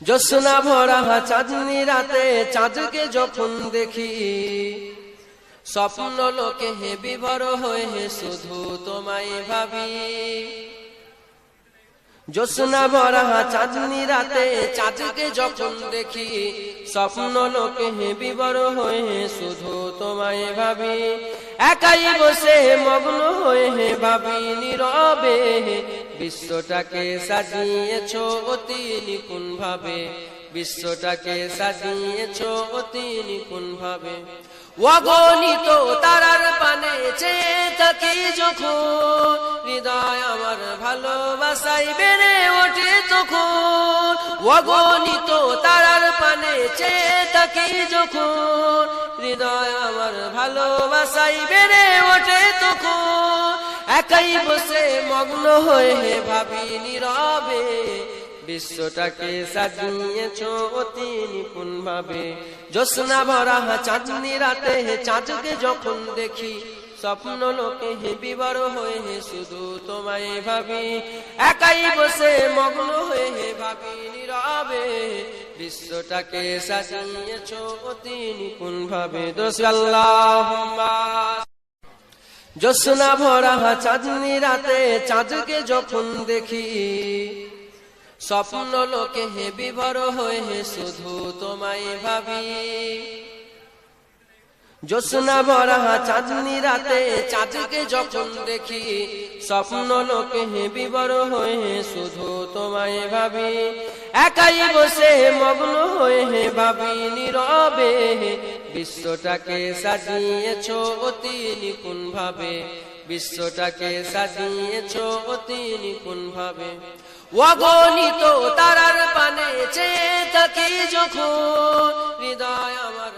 জোসনা ভরা চাঁদনি রাতে চাঁদকে যখন দেখি, স্বপ্ন লোকে হে বিভর হয়ে হে শুধু তোমায় ভাবি। জোসনা ভরা চাঁদনি রাতে চাঁদকে যখন দেখি, স্বপ্ন লোকে হে বিবর হয়ে শুধু তোমায় ভাবি। একাই বসে মগ্ন হয়ে ভাবি, নীরবে বিশ্বটাকে সাজিয়েছ অতি নিপুণ ভাবে বিশ্বটাকে সাজিয়েছ অতি নিপুণ ভাবে অগণিত তারার পানে চেয়ে থাকি যখন, হৃদয় আমার ভালোবাসাই বেড়ে ওঠে তখন। অগণিত তারার পানে চেয়ে থাকি যখন, হৃদয় আমার ভালোবাসাই বেড়ে ওঠে একাই বসে মগ্ন হয়ে ভাবি নীরবে। বিশ্বটাকে সাজিয়েছ অতি নিপুণ ভাবে জোসনা ভরা চাঁদনি রাতে চাঁদকে যখন দেখি, স্বপ্ন লোকে হে বিবর হয়ে হে শুধু তোমায় ভাবি। একাই বসে মগ্ন হয়ে হে ভাবি নীরবে। বিশ্বটাকে সাজিয়েছ অতি নিপুণ ভাবে দোষ আল্লাহ জোসনা ভরা চাঁদনি রাতে চাঁদকে যখন দেখি, স্বপ্ন লোকে হে বিভর হয়ে শুধু তোমায় ভাবি। জোসনা ভরা চাঁদনি রাতে চাঁদকে যখন দেখি, স্বপ্ন লোকে হে বিবর হয়ে শুধু তোমায় ভাবি। একাই বসে মগ্ন হয়ে ভাবি, নীরবে বিশ্বটাকে সাজিয়েছ অতি নিপুণ ভাবে বিশ্বটাকে সাজিয়েছ অতি নিপুণ ভাবে অগণিত তারার পানে চেয়ে থাকি যখন। হৃদয় আমার